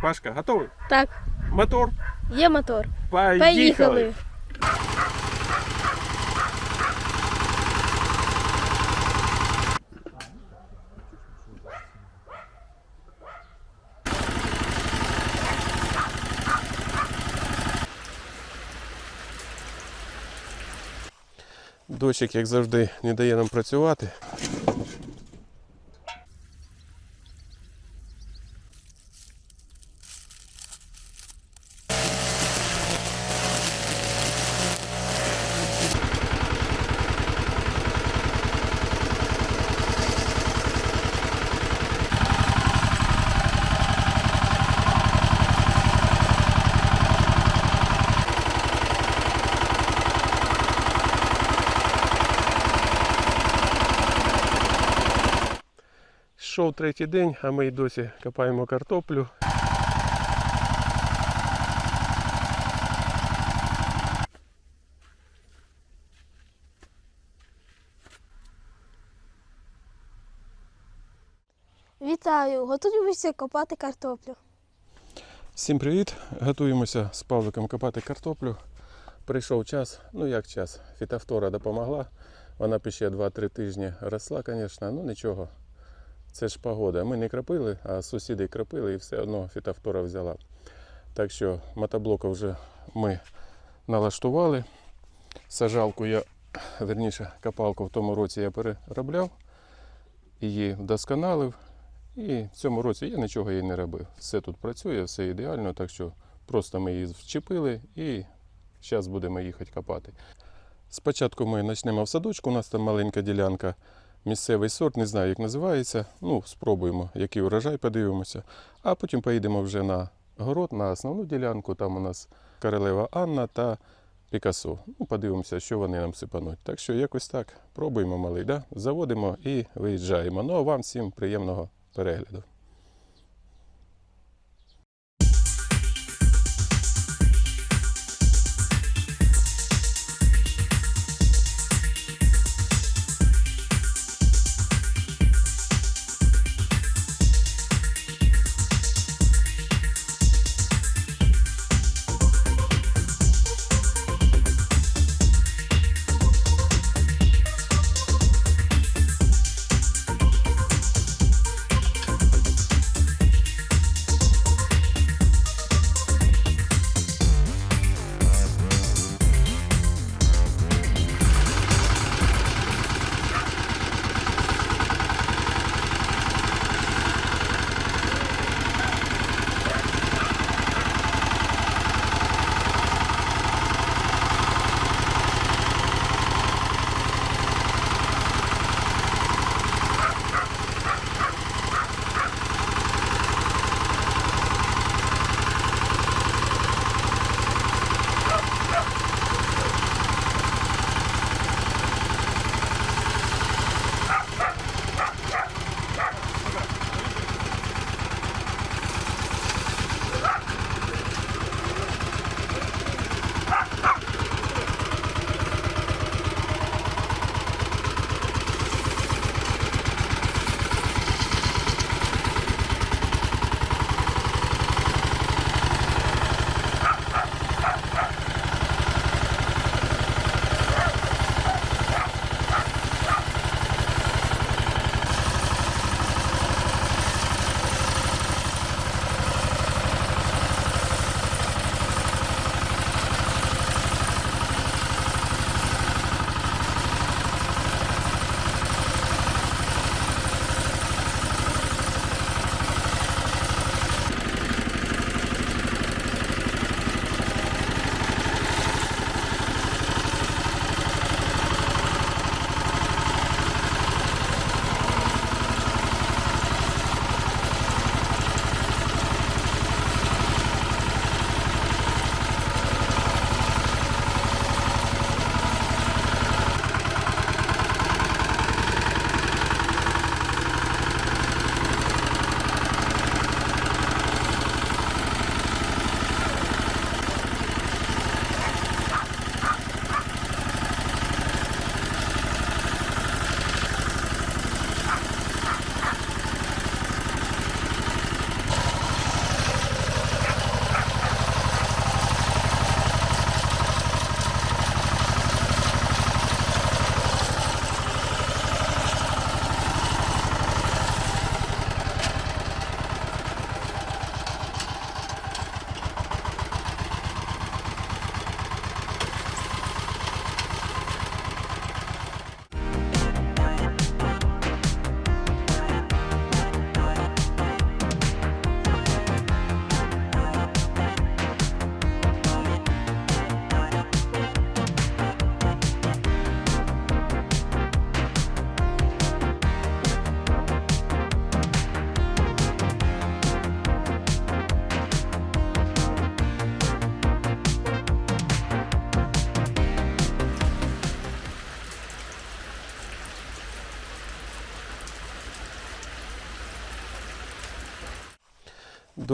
Пашка, готовий? Так, Мотор. є мотор. Поїхали. Поїхали. Дощик, як завжди, не дає нам працювати. Йшов третій день, а ми й досі копаємо картоплю. Вітаю! Готуємося копати картоплю. Всім привіт! Готуємося з Павликом копати картоплю. Прийшов час, ну як час, фітофтора допомогла. Вона ще 2-3 тижні росла, звісно, ну нічого. Це ж погода. Ми не кропили, а сусіди кропили і все одно фітофтора взяла. Так що мотоблока вже ми налаштували. Сажалку я, верніше, копалку в тому році я переробляв, її вдосконалив. І в цьому році я нічого їй не робив. Все тут працює, все ідеально, так що просто ми її вчепили і зараз будемо їхати копати. Спочатку ми почнемо в садочку, у нас там маленька ділянка, місцевий сорт, не знаю, як називається. Ну, спробуємо, який урожай подивимося. А потім поїдемо вже на город, на основну ділянку. Там у нас королева Анна та Пікасо. Ну, подивимося, що вони нам сипануть. Так що якось так пробуємо малий, да? заводимо і виїжджаємо. Ну а вам всім приємного перегляду.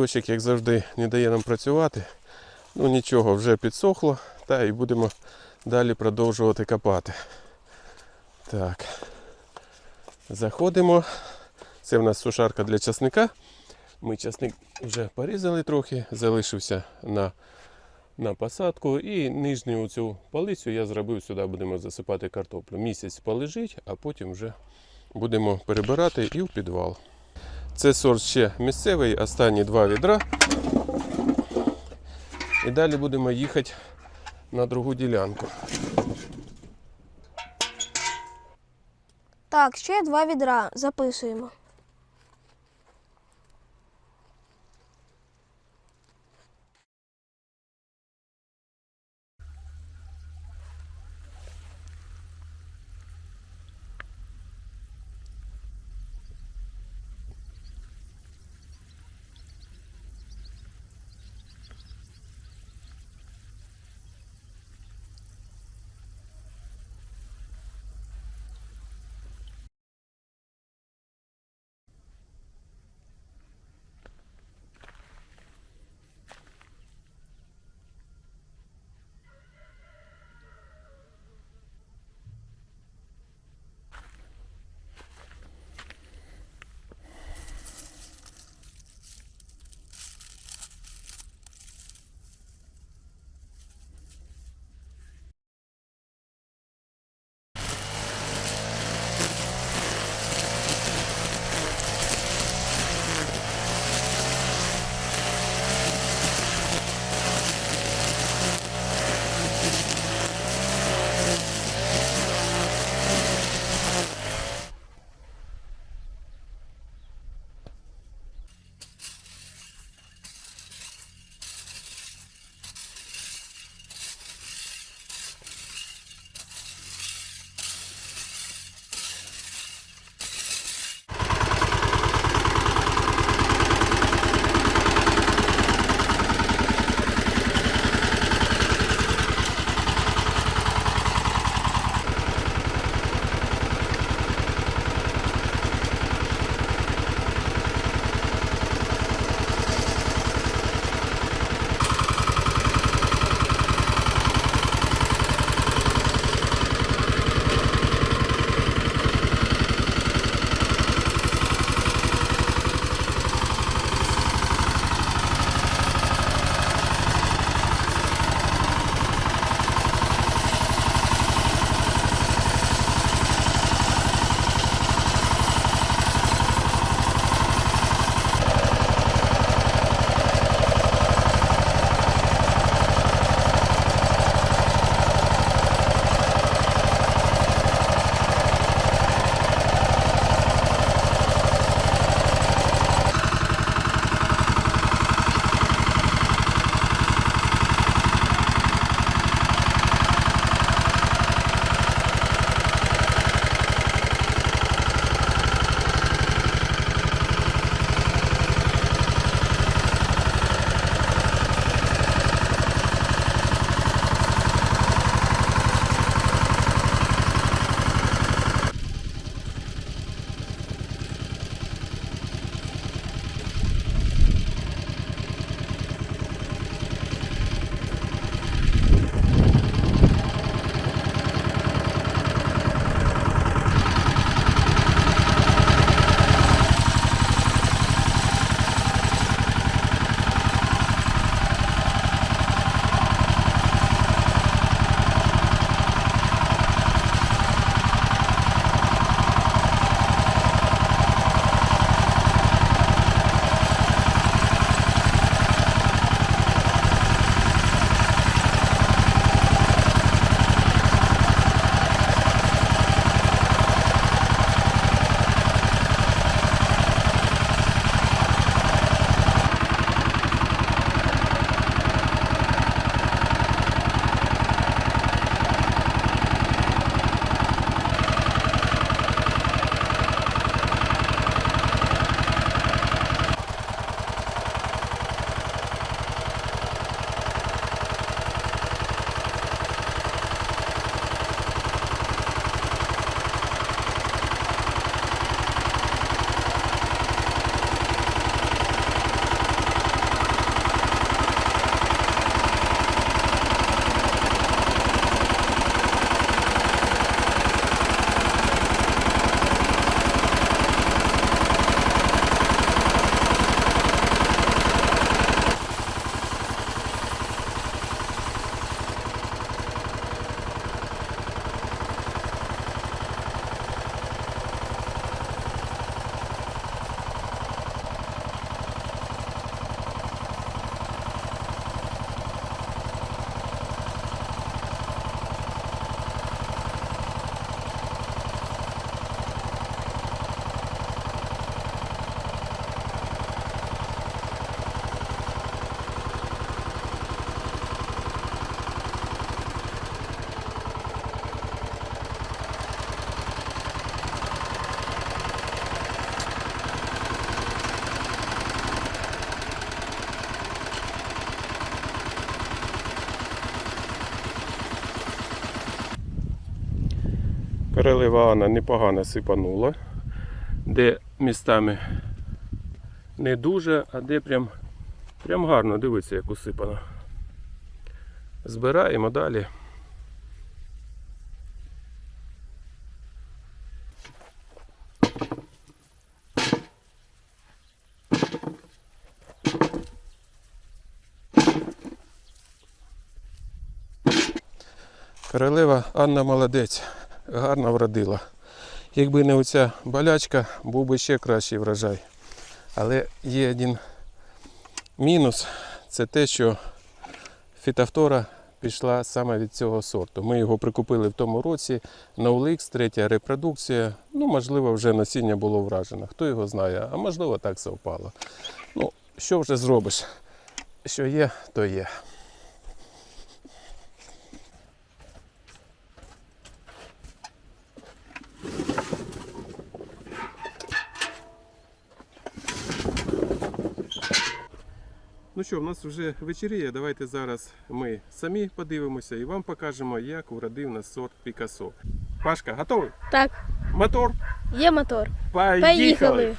Дощик, як завжди, не дає нам працювати. Ну нічого, вже підсохло, та і будемо далі продовжувати копати. Так. Заходимо. Це в нас сушарка для часника. Ми часник вже порізали трохи, залишився на, на посадку. І нижню цю полицю я зробив сюди, будемо засипати картоплю. Місяць полежить, а потім вже будемо перебирати і в підвал. Це сорт ще місцевий, останні два відра. І далі будемо їхати на другу ділянку. Так, ще два відра. Записуємо. Королева Анна непогано сипанула. Де містами не дуже, а де прям, прям гарно дивиться, як усипано. Збираємо далі. Королева Анна молодець, гарно вродила. Якби не оця болячка, був би ще кращий врожай. Але є один мінус це те, що фітофтора пішла саме від цього сорту. Ми його прикупили в тому році OLX, третя репродукція. Ну, можливо, вже насіння було вражено. Хто його знає, а можливо так совпало. Ну, що вже зробиш? Що є, то є. Ну що, в нас вже вечеріє. Давайте зараз ми самі подивимося і вам покажемо, як уродив нас сорт Пікасо. Пашка, готовий? Так, Мотор? є мотор. Поїхали! Поїхали.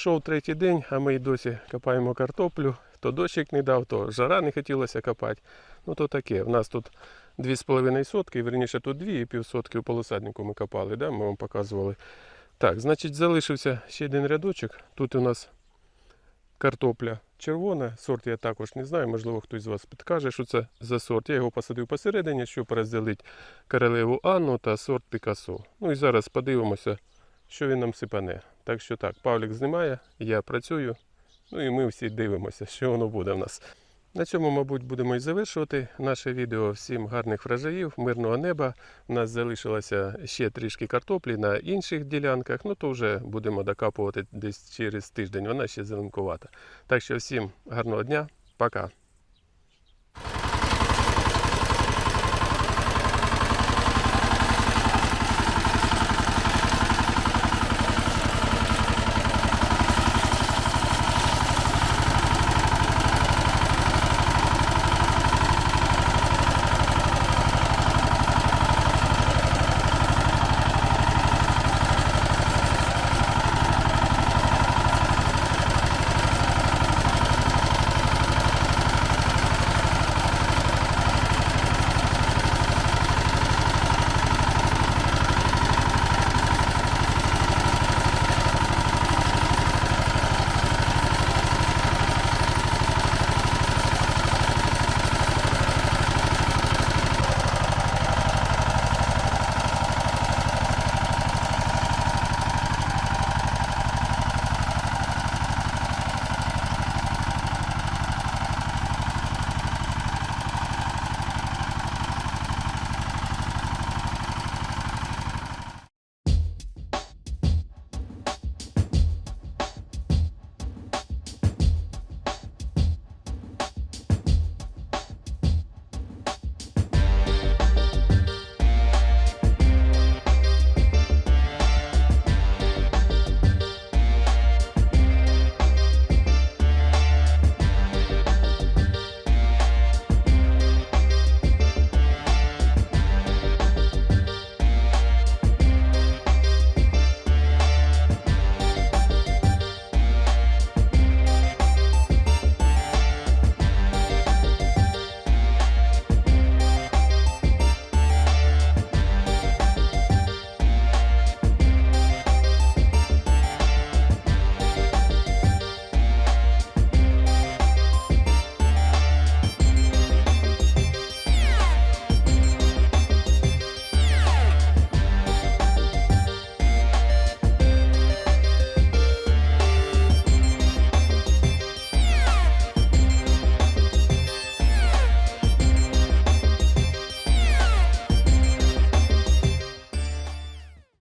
Йшов третій день, а ми й досі копаємо картоплю. То дощик не дав, то жара не хотілося копати. Ну то таке. У нас тут 2,5 сотки, верніше тут 2 і пів сотки у полосаднику ми копали, да? ми вам показували. Так, значить, залишився ще один рядочок. Тут у нас картопля червона. Сорт я також не знаю, можливо, хтось з вас підкаже, що це за сорт. Я його посадив посередині, щоб розділити королеву Анну та сорт Пікасо. Ну і зараз подивимося, що він нам сипане. Так що так, Павлік знімає, я працюю. Ну і ми всі дивимося, що воно буде в нас. На цьому, мабуть, будемо і завершувати наше відео. Всім гарних врожаїв, мирного неба. У нас залишилося ще трішки картоплі на інших ділянках. Ну то вже будемо докапувати десь через тиждень. Вона ще зеленкувата. Так що всім гарного дня, пока.